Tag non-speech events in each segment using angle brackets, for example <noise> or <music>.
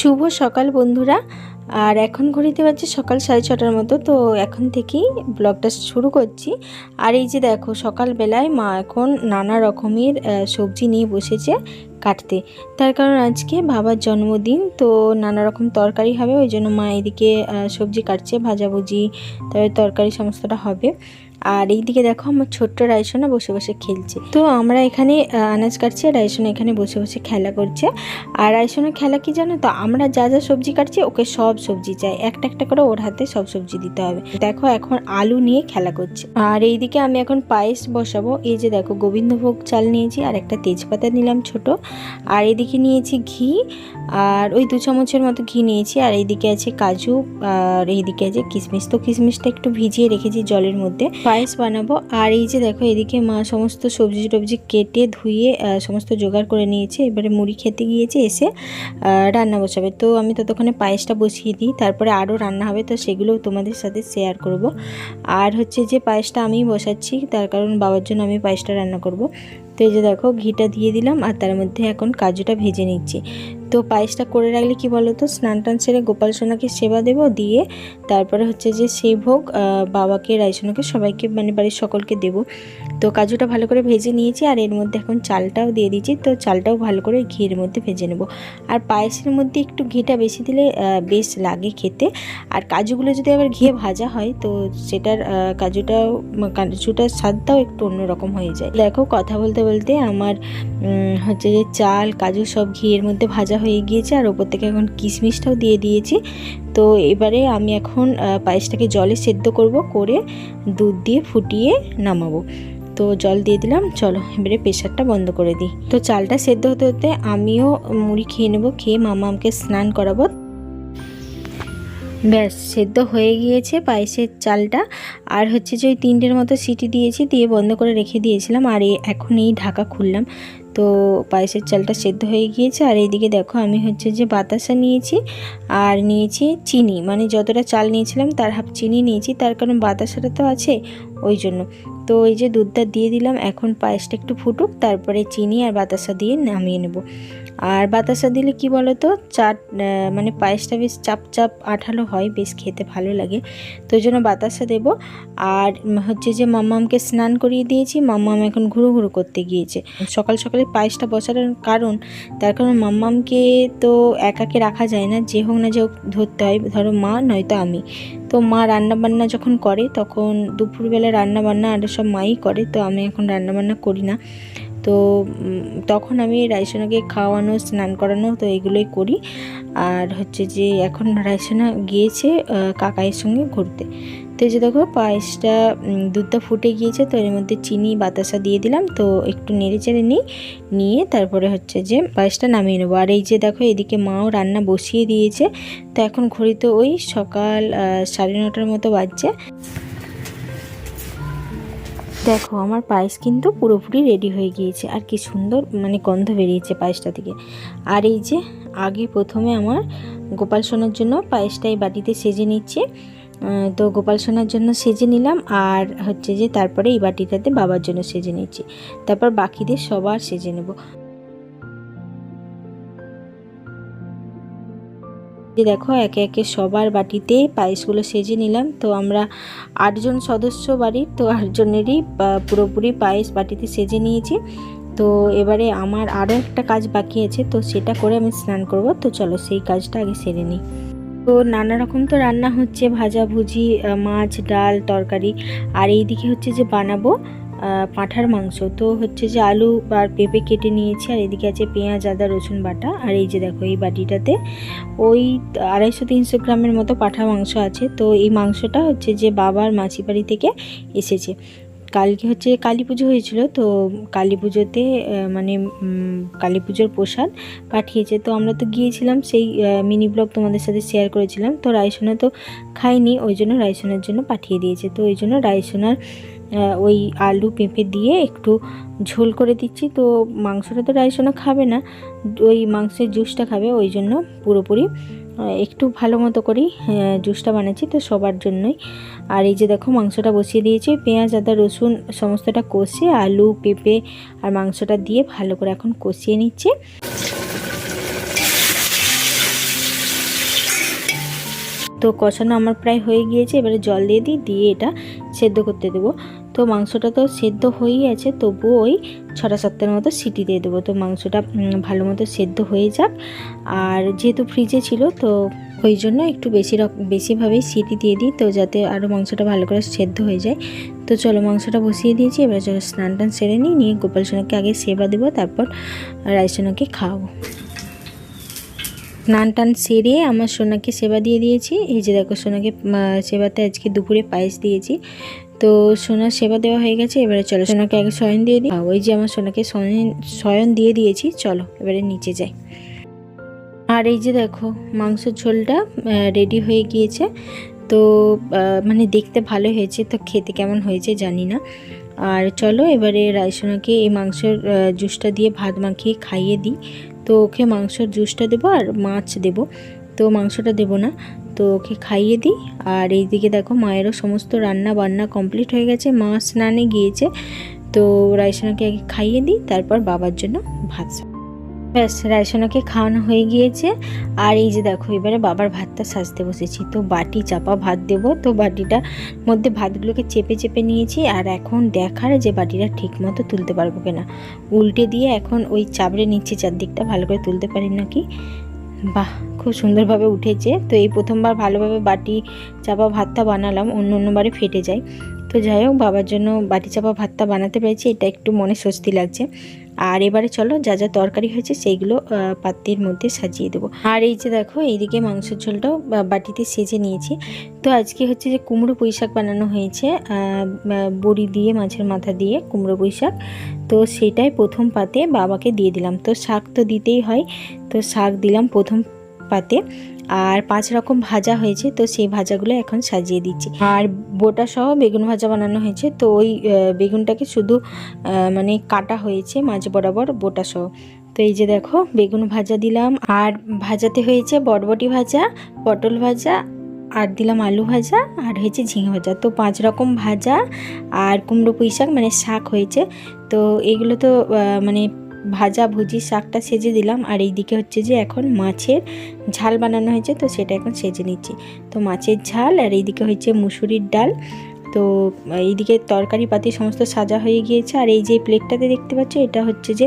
শুভ সকাল বন্ধুরা। আর এখন ঘড়িতে বাজছে সকাল সাড়ে ছটার মতো, তো এখন থেকেই ব্লগটা শুরু করছি। আর এই যে দেখো, সকালবেলায় মা এখন নানা রকমের সবজি নিয়ে বসেছে কাটতে। তার কারণ আজকে বাবার জন্মদিন, তো নানা রকম তরকারি হবে, ওই জন্য মা এদিকে সবজি কাটছে, ভাজাভুজি, তারপরে তরকারি সমস্তটা হবে। আর এইদিকে দেখো আমার ছোট্ট রাইসোনা বসে বসে খেলছে। তো আমরা এখানে আনাজ কাটছি আর রাইসোনা এখানে বসে বসে খেলা করছে। আর রাইসোনা খেলা কি জানো তো, আমরা যা যা সবজি কাটছি, ওকে সব সবজি চাই। একটা একটা করে ওর হাতে সব সবজি দিতে হবে। দেখো এখন আলু নিয়ে খেলা করছে। আর এইদিকে আমি এখন পায়েস বসাবো। এই যে দেখো গোবিন্দভোগ চাল নিয়েছি আর একটা তেজপাতা নিলাম ছোট। আর এদিকে নিয়েছি ঘি। আর ওই দু চামচের মতো ঘি নিয়েছি। আর এইদিকে আছে কাজু। আর এইদিকে আছে কিশমিশ। তো কিশমিশটা একটু ভিজিয়ে রেখেছি জলের মধ্যে। পায়েস বানাবো। আর এই যে দেখো, এদিকে মা সমস্ত সবজি টবজি কেটে, ধুয়ে সমস্ত জোগাড় করে নিয়েছে। এবারে মুড়ি খেতে গিয়েছে, এসে রান্না বসাবে। তো আমি ততক্ষণে পায়েসটা বসিয়ে দিই, তারপরে আরও রান্না হবে। তো সেগুলো তোমাদের সাথে শেয়ার করব। আর হচ্ছে যে পায়েসটা আমি বসাচ্ছি, তার কারণ বাবার জন্য আমি পায়েসটা রান্না করব। তো এই যে দেখো, ঘিটা দিয়ে দিলাম, আর তার মধ্যে এখন কাজুটা ভেজে নিচ্ছি। তো পায়েসটা করে রাখলে কি বলো তো স্নান টান সেরে গোপাল সোনাকে সেবা দেবো, দিয়ে তারপরে হচ্ছে যে সেই ভোগ বাবাকে রাইসোনাকে সবাইকে মানে বাড়ির সকলকে দেব। তো কাজুটা ভালো করে ভেজে নিয়েছি, আর এর মধ্যে এখন চালটাও দিয়ে দিয়েছি। তো চালটাও ভালো করে ঘিয়ের মধ্যে ভেজে নেব। আর পায়েসের মধ্যে একটু ঘিটা বেশি দিলে বেশ লাগে খেতে। আর কাজুগুলো যদি আবার ঘিয়ে ভাজা হয়, তো সেটার কাজুটাও কাজুটার স্বাদটাও একটু অন্যরকম হয়ে যায়। দেখো, কথা বলতে বলতে আমার হচ্ছে যে চাল, কাজু সব ঘিয়ের মধ্যে ভাজা হয়ে গিয়েছে আর ওপর থেকে এখন কিশমিশটাও দিয়ে দিয়েছি। তো এবারে আমি এখন পায়েসটাকে জলে সেদ্ধ করব, করে দুধ দিয়ে ফুটিয়ে নামাবো। তো জল দিয়ে দিলাম, চলো এবারে প্রেশারটা বন্ধ করে দিই। তো চালটা সেদ্ধ হতে হতে আমিও মুড়ি খেয়ে নেব, খেয়ে মামা আমাকে স্নান করাবো। ব্যাস, সেদ্ধ হয়ে গিয়েছে পায়েসের চালটা। আর হচ্ছে যে ওই তিনটের মতো সিটি দিয়েছি, দিয়ে বন্ধ করে রেখে দিয়েছিলাম, আর এখন এই ঢাকা খুললাম। তো পায়েসের চালটা সেদ্ধ হয়ে গিয়েছে। আর এইদিকে দেখো আমি হচ্ছে যে বাতাসা নিয়েছি আর নিয়েছি চিনি। মানে যতটা চাল নিয়েছিলাম তার হাফ চিনি নিয়েছি, তার কারণ বাতাসাটা তো আছে ওই জন্য। তো এই যে দুধটা দিয়ে দিলাম, এখন পায়েসটা একটু ফুটুক, তারপরে চিনি আর বাতাসা দিয়ে নামিয়ে নেব। আর বাতাসা দিলে কি বলো তো চাট মানে পায়েসটা বেশ চাপ চাপ আঠালো হয়, বেশ খেতে ভালো লাগে। তো জন্য বাতাসা দেব। আর হচ্ছে যে মাম্মামকে স্নান করিয়ে দিয়েছি মাম্মাম এখন ঘুরো ঘুরো করতে গিয়েছে। সকাল সকালে পায়েসটা বসানোর কারণ, তার কারণ মাম্মামকে তো একাকে রাখা যায় না, যে হোক না যে হোক ধরতে হয়। ধরো মা, নয়তো আমি। তো মা রান্না বান্না যখন করে, তখন দুপুরবেলা রান্না বান্না আর সব মাই করে, তো আমি এখন রান্না বান্না করি না। তো তখন আমি রাইসোনাকে খাওয়ানো, স্নান করানো, তো এগুলোই করি। আর হচ্ছে যে, এখন রাইসোনা গিয়েছে কাকাইয়ের সঙ্গে ঘুরতে। তো যে দেখো, পায়েসটা দুধটা ফুটে গিয়েছে, তো এর মধ্যে চিনি, বাতাসা দিয়ে দিলাম। তো একটু নেড়ে চেড়ে নিই, নিয়ে তারপরে হচ্ছে যে, পায়েসটা নামিয়ে নেব। আর এই যে দেখো, এদিকে মাও রান্না বসিয়ে দিয়েছে। তো এখন ঘড়িতে ওই সকাল সাড়ে নটার মতো বাজছে। দেখো, আমার পায়েস কিন্তু পুরোপুরি রেডি হয়ে গিয়েছে। আর কি সুন্দর মানে গন্ধ বেরিয়েছে পায়েসটা থেকে। আর এই যে, আগে প্রথমে আমার গোপাল সোনার জন্য পায়েসটা এই বাটিতে সেজে নিচ্ছে। তো গোপাল সোনার জন্য সেজে নিলাম। আর হচ্ছে যে, তারপরে এই বাটিটাতে বাবার জন্য সেজে নিচ্ছি। তারপর বাকিদের সবার সেজে নেব। যে দেখো, একে একে সবার বাটিতে পায়েসগুলো সেজে নিলাম। তো আমরা আটজন সদস্য বাড়ির, তো আটজনেরই পুরোপুরি পায়েস বাটিতে সেজে নিয়েছি। তো এবারে আমার আরও একটা কাজ বাকি আছে, তো সেটা করে আমি স্নান করব। তো চলো সেই কাজটা আগে সেরে নিই। তো নানা রকম তো রান্না হচ্ছে ভাজা ভুজি মাছ, ডাল, তরকারি, আর এইদিকে হচ্ছে যে বানাবো। পাঁঠার মাংস। তো হচ্ছে যে আলু আর পেঁপে কেটে নিয়েছি আর এদিকে আছে পেঁয়াজ আদা রসুন বাটা আর এই যে দেখো এই বাটিটাতে ওই আড়াইশো তিনশো গ্রামের মতো পাঠা মাংস আছে। তো এই মাংসটা হচ্ছে যে বাবার মাসি বাড়ি থেকে এসেছে। কালকে হচ্ছে কালী পুজো হয়েছিল তো কালী পুজোতে মানে কালী পুজোর প্রসাদ পাঠিয়েছে। তো আমরা তো গিয়েছিলাম সেই মিনি ব্লগ তোমাদের সাথে শেয়ার করেছিলাম। তো রাইসোনা তো খাইনি ওই জন্য রাইসোনার জন্য পাঠিয়ে দিয়েছে। তো ওই জন্য রাইসোনার আহ, ওই আলু পেঁপে দিয়ে একটু ঝোল করে দিচ্ছি। তো মাংসটা তো রাইসোনা খাবে না, ওই মাংসের জুসটা খাবে, ওই জন্য পুরোপুরি একটু ভালো মতো করেই জুসটা বানাচ্ছি তো সবার জন্যই। আর এই যে দেখো মাংসটা বসিয়ে দিয়েছি পেঁয়াজ, আদা, রসুন সমস্তটা কষে আলু, পেঁপে আর মাংসটা দিয়ে ভালো করে এখন কষিয়ে নিচ্ছি। তো কষানো আমার প্রায় হয়ে গিয়েছে, এবারে জল দিয়ে দিই, দিয়ে এটা সেদ্ধ করতে দেবো। তো মাংসটা তো সেদ্ধ হয়েই আছে, তবুও ওই ছটা সাতটার মতো সিটি দিয়ে দেবো। তো মাংসটা ভালো মতো সেদ্ধ হয়ে যাক। আর যেহেতু ফ্রিজে ছিল, তো ওই জন্য একটু বেশি বেশিভাবেই সিটি দিয়ে দিই, তো যাতে আরও মাংসটা ভালো করে সেদ্ধ হয়ে যায়। তো চলো মাংসটা বসিয়ে দিয়েছি, এবার চলো স্নান টান সেরে নিই, নিয়ে গোপাল সোনাকে আগে সেবা দেবো, তারপর রায় সোনাকে খাওয়াবো। স্নান টান সেরে আমার সোনাকে সেবা দিয়ে দিয়েছি। এই যে দেখো সোনাকে সেবাতে আজকে দুপুরে পায়েস দিয়েছি। তো সোনার সেবা দেওয়া হয়ে গেছে, এবারে চলো সোনাকে আগে শয়ন দিয়ে দিই। ওই যে আমার সোনাকে শয়ন দিয়ে দিয়েছি, চলো এবারে নিচে যাই। আর এই যে দেখো, মাংসের ঝোলটা রেডি হয়ে গিয়েছে। তো মানে দেখতে ভালো হয়েছে, তো খেতে কেমন হয়েছে জানি না। আর চলো এবারে রায়সোনাকে এই মাংসের জুসটা দিয়ে ভাত মাখিয়ে খাইয়ে দিই। তো ওকে মাংসের জুসটা দেবো আর মাছ দেবো। তো মাংসটা দেবো না। তো ওকে খাইয়ে দিই। আর এইদিকে দেখো মায়েরও সমস্ত রান্না বান্না কমপ্লিট হয়ে গেছে। মা স্নানে গিয়েছে। তো রায়সোনাকে আগে খাইয়ে দিই, তারপর বাবার জন্য ভাত ব্যাস, রায়সোনাকে খাওয়ানো হয়ে গিয়েছে। আর এই যে দেখো, এবারে বাবার ভাতটা সাজতে বসেছি। তো বাটি চাপা ভাত দেব। তো বাটিটার মধ্যে ভাতগুলোকে চেপে চেপে নিয়েছি। আর এখন দেখার যে বাটিটা ঠিক মতো তুলতে পারব কিনা। উল্টে দিয়ে এখন ওই চাবড়ে নিচ্ছি চারদিকটা, ভালো করে তুলতে পারি নাকি? বাহ! খুব সুন্দরভাবে উঠেছে। তো এই প্রথমবার ভালোভাবে বাটি চাপা ভাতটা বানালাম, অন্য অন্যবারে ফেটে যায়। তো যাই হোক, বাবার জন্য বাটি চাপা ভাতটা বানাতে পেরেছি, এটা একটু মনে স্বস্তি লাগছে। আর এবারে চলো, যা যা তরকারি হয়েছে সেইগুলো পাত্রের মধ্যে সাজিয়ে দেবো। আর এই যে দেখো, এইদিকে মাংসের ঝোলটাও বাটিতে সেজে নিয়েছি। তো আজকে হচ্ছে যে কুমড়ো পুঁই শাক বানানো হয়েছে বড়ি দিয়ে, মাছের মাথা দিয়ে কুমড়ো পুঁই শাক। তো সেটাই প্রথম পাতে বাবাকে দিয়ে দিলাম। তো শাক তো দিতেই হয়। তো শাক দিলাম প্রথম পাতে আর পাঁচ রকম ভাজা হয়েছে, তো সেই ভাজাগুলো এখন সাজিয়ে দিচ্ছি। আর বোটা সহ বেগুন ভাজা বানানো হয়েছে, তো ওই বেগুনটাকে শুধু মানে কাটা হয়েছে মাঝ বরাবর বোটা সহ। তো এই যে দেখো, বেগুন ভাজা দিলাম, আর ভাজাতে হয়েছে বটবটি ভাজা, পটল ভাজা, আর দিলাম আলু ভাজা, আর হয়েছে ঝিঙে ভাজা। তো পাঁচ রকম ভাজা আর কুমড়ো পুঁই শাক মানে শাক হয়েছে। তো এগুলো তো মানে ভাজা ভুজি শাকটা সেজে দিলাম আর এইদিকে হচ্ছে যে এখন মাছের ঝাল বানানো হয়েছে, তো সেটা এখন সেজে নিচ্ছি। তো মাছের ঝাল আর এইদিকে হয়েছে মুসুরির ডাল। তো এইদিকে তরকারি পাতি সমস্ত সাজা হয়ে গিয়েছে আর এই যে প্লেটটাতে দেখতে পাচ্ছ, এটা হচ্ছে যে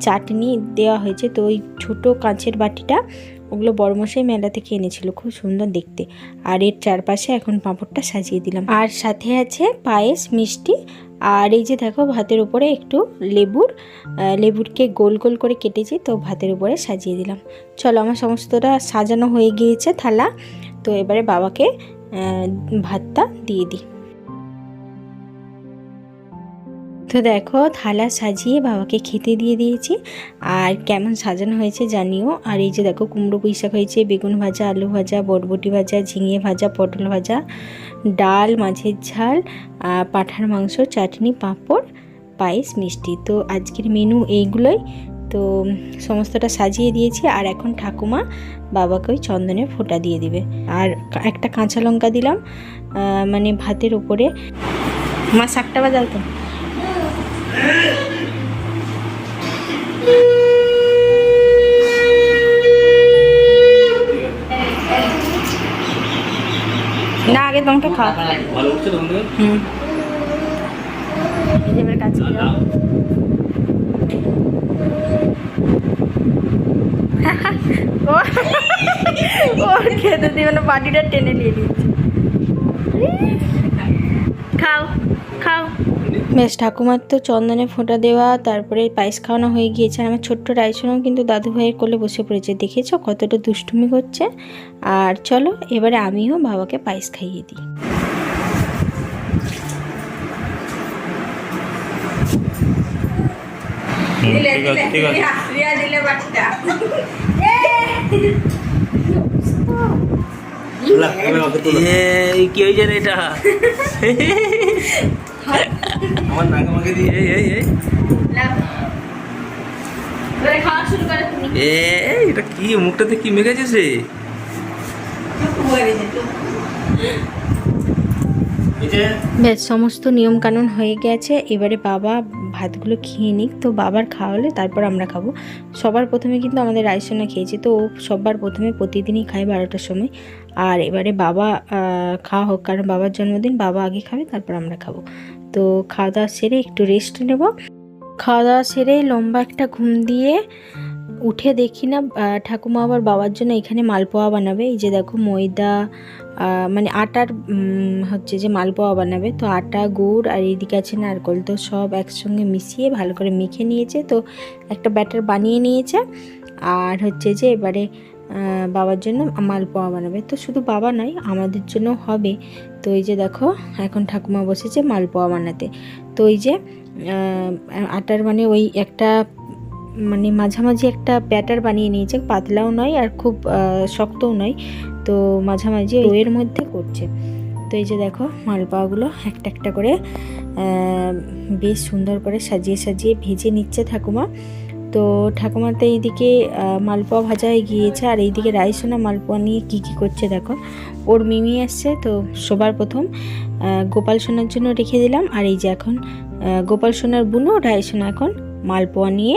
চাটনি দেওয়া হয়েছে। তো ওই ছোটো কাঁচের বাটিটা ওগুলো বড়মশাই মেলা থেকে এনেছিল, খুব সুন্দর দেখতে। আর এর চারপাশে এখন পাঁপড়টা সাজিয়ে দিলাম। আর সাথে আছে পায়েস, মিষ্টি, আর এই যে দেখো ভাতের উপরে একটু লেবুর লেবুরকে গোল গোল করে কেটেছি, তো ভাতের উপরে সাজিয়ে দিলাম। চলো আমার সমস্তটা সাজানো হয়ে গিয়েছে থালা, তো এবারে বাবাকে ভাতটা দিয়ে দিই। তো দেখো, থালা সাজিয়ে বাবাকে খেতে দিয়ে দিয়েছি। আর কেমন সাজানো হয়েছে জানিও। আর এই যে দেখো, কুমড়ো পুঁই শাক হয়েছে, বেগুন ভাজা, আলু ভাজা বটবটি ভাজা, ঝিঙে ভাজা, পটল ভাজা, ডাল, মাছের ঝাল পাঁঠার মাংস, চাটনি, পাঁপড়, পায়েস, মিষ্টি। তো আজকের মেনু এইগুলোই। তো সমস্তটা সাজিয়ে দিয়েছি আর এখন ঠাকুমা বাবাকে ওই চন্দনের ফোঁটা দিয়ে দিবে। আর একটা কাঁচা লঙ্কা দিলাম মানে ভাতের উপরে মা, শাকটা বাজাও তো। না আগে তোমাকে হুম। এবার কাজ করে দাও। ও ও খেতে দিবে না বাটিটা টেনে নিয়ে নিচ্ছে। খাও খাও। বেশ ঠাকুমার তো চন্দনে ফোঁটা দেওয়া তারপরে পায়েস খাওয়ানো হয়ে গিয়েছে। আর আমার ছোট্ট রাইসনও কিন্তু দাদু ভাইয়ের কোলে বসে পড়েছে। দেখেছ কতটা দুষ্টুমি করছে? আর চলো এবারে আমিও বাবাকে পায়েস খাইয়ে দিই। কি হয়েছে এটা? <laughs> আমার নাকে মাকে দিয়ে এই এই এই। খাওয়া শুরু করে তুমি। এই এটা কি মুখটাতে কি মেখেছিস রে? ব্যাস সমস্ত নিয়ম কানুন হয়ে গেছে। এবারে বাবা ভাতগুলো খেয়ে নিক। তো বাবার খাওয়ালে তারপর আমরা খাব। সবার প্রথমে কিন্তু আমাদের রায়সোনা খেয়েছে। তো ও সবার প্রথমে প্রতিদিনই খায় বারোটার সময়। আর এবারে বাবা খাওয়া হোক। কারণ বাবার জন্মদিন, বাবা আগে খাবে, তারপর আমরা খাব। তো খাওয়া দাওয়া সেরে একটু রেস্ট নেব। খাওয়া দাওয়া সেরে লম্বা একটা ঘুম দিয়ে উঠে দেখি না ঠাকুমা আবার বাবার জন্য এখানে মালপোয়া বানাবে। এই যে দেখো ময়দা মানে আটার হচ্ছে যে মালপোয়া বানাবে। তো আটা, গুড় আর এইদিকে আছে নারকল। তো সব একসঙ্গে মিশিয়ে ভালো করে মেখে নিয়েছে। তো একটা ব্যাটার বানিয়ে নিয়েছে। আর হচ্ছে যে এবারে বাবার জন্য মালপোয়া বানাবে। তো শুধু বাবা নয়, আমাদের জন্য হবে। তো এই যে দেখো, এখন ঠাকুমা বসেছে মালপোয়া বানাতে। তো এই যে আটার মানে ওই একটা মানে মাঝামাঝি একটা ব্যাটার বানিয়ে নিয়েছে, পাতলাও নয় আর খুব শক্তও নয়। তো মাঝামাঝি ওয়ের মধ্যে করছে। তো এই যে দেখো, মালপোয়াগুলো একটা একটা করে বেশ সুন্দর করে সাজিয়ে সাজিয়ে ভেজে নিচ্ছে ঠাকুমা। তো ঠাকুমা তো এইদিকে মালপোয়া ভাজা গিয়েছে। আর এইদিকে রাইসোনা মালপোয়া নিয়ে কী কী করছে দেখো। ওর মিমি আসছে তো সবার প্রথম গোপাল সোনার জন্য রেখে দিলাম। আর এই যে এখন গোপাল সোনার বুনো রাইসোনা এখন মালপোয়া নিয়ে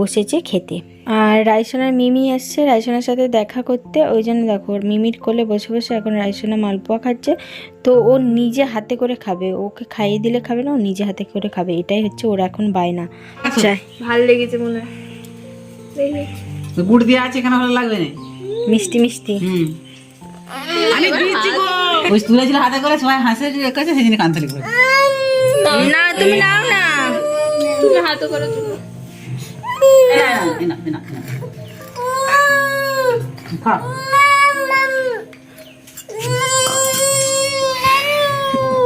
বসেছে খেতে। আর রাইসোনার মিমি আসছে রাইসোনার সাথে দেখা করতে। ওই জন্য দেখো ওর মিমির কোলে বসে বসে এখন রাইসোনা মালপোয়া খাচ্ছে। তো ও নিজে হাতে করে খাবে ওকে খাইয়ে দিলে খাবে না ও নিজে হাতে করে খাবে। এটাই হচ্ছে ওর এখন বায়না। চাই ভালো লেগেছে মনে হয়। গুড় দিয়ে আছে এখানে ভালো লাগবে না? মিষ্টি মিষ্টি। আমি দিয়েছি গো। ওই তুলেছিল হাতে করে সবাই হাসে রেখেছে সেই জন্য কান্তলি করে না তুমি নাও না। তুমি হাতে করে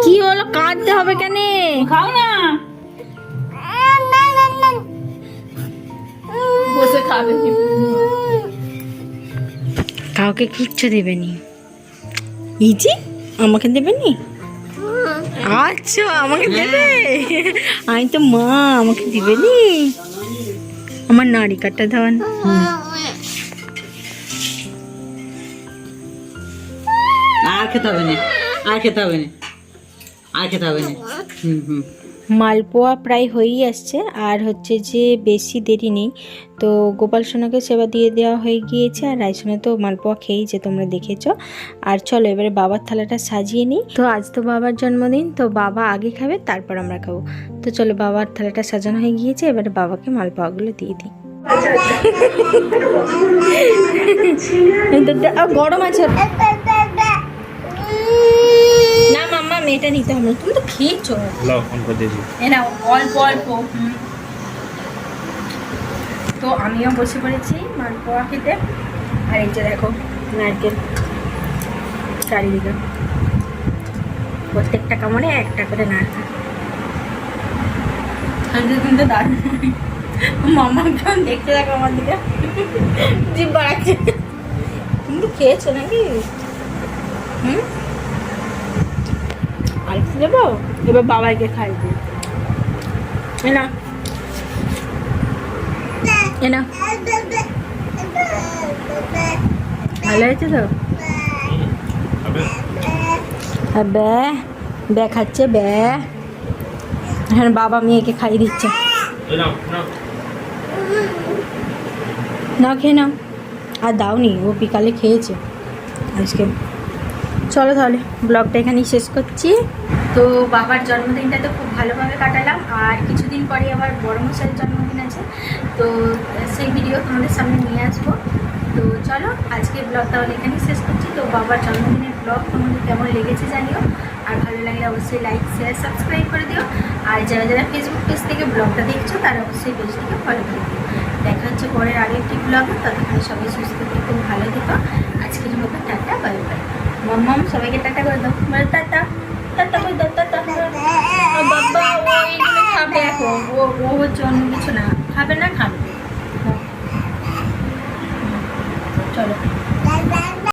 কি হলো? কাঁদতে হবে কেন? খাও না বসে খাবে কাউকে কিচ্ছু দেবেনি। ইজি? আমাকে দেবেনি? আচ্ছা আমাকে দেবে? আমি তো মা আমাকে দিবেনি? আমার নাড়ি কাটটা ধান আর খেতে হবে না, আর খেতে হবে না, আর খেতে হবে না। হুম হুম। মালপোয়া প্রায় হয়েই আসছে। আর হচ্ছে যে বেশি দেরি নেই তো গোপাল সোনাকে সেবা দিয়ে দেওয়া হয়ে গিয়েছে। আর রায়সোনা তো মালপোয়া খেয়েছে তোমরা দেখেছ। আর চলো এবারে বাবার থালাটা সাজিয়ে নিই। তো আজ তো বাবার জন্মদিন তো বাবা আগে খাবে তারপর আমরা খাব। তো চলো বাবার থালাটা সাজানো হয়ে গিয়েছে এবারে বাবাকে মালপোয়াগুলো দিয়ে দিই। <laughs> আহ, গরম আছে। মাম্মা মেয়েটা নিতে হবে তুমি তো খেয়েছো লাও করে দিয়েছি এ নাও অল্প অল্প। তো আমিও বসে পড়েছি মালপোয়া খেতে। আর এই যে দেখো নারকেল চারিদিকে। প্রত্যেকটা কামড়ে একটা করে নারকেল। খাইতে কিন্তু দারুণ। মামা কেমন দেখতে দেখো আমার দিকে। জিভ বাড়াচ্ছে। খেয়েছো নাকি? হুম? দেবো এবার বাবাইকে খাই দিই। এ না। এ না। ভালো হয়েছে তো? হ্যাঁ বে বে খাচ্ছে বে হ্যাঁ বাবা মেয়েকে খাইয়ে দিচ্ছে। না, খেয়ে নাও। আর দাওনি, ও বিকালে খেয়েছে। আজকে। চলো তাহলে, ব্লগটা এখানেই শেষ করছি। তো বাবার জন্মদিনটা তো খুব ভালোভাবে কাটালাম, আর কিছুদিন পরে আবার বড় মশাইয়ের জন্মদিন আছে। তো, সেই ভিডিও তোমাদের সামনে নিয়ে আসব। তো চলো আজকে ব্লগ তাহলে এখানেই শেষ করছি। তো বাবার জন্মদিনের ব্লগ তোমাদের কেমন লেগেছে জানিও। আর ভালো লাগলে অবশ্যই লাইক শেয়ার সাবস্ক্রাইব করে দিও। আর যারা যারা ফেসবুক পেজ থেকে ব্লগটা দেখছ, তারা অবশ্যই পেজটিকে ফলো করে দিও। দেখা হচ্ছে পরের আরও একটি ব্লগে ততক্ষণে সবাই সুস্থ থেকো, ভালো থেকো। আজকের মতো টাটা বাই বাই মাম্মাম সবাইকে টাটা করে দাও। বলো টাটা। দাদা কই দাদা দাদা বাবা ও খাবে ও ও হচ্ছে কিছু না। খাবে না, খাবে। চলো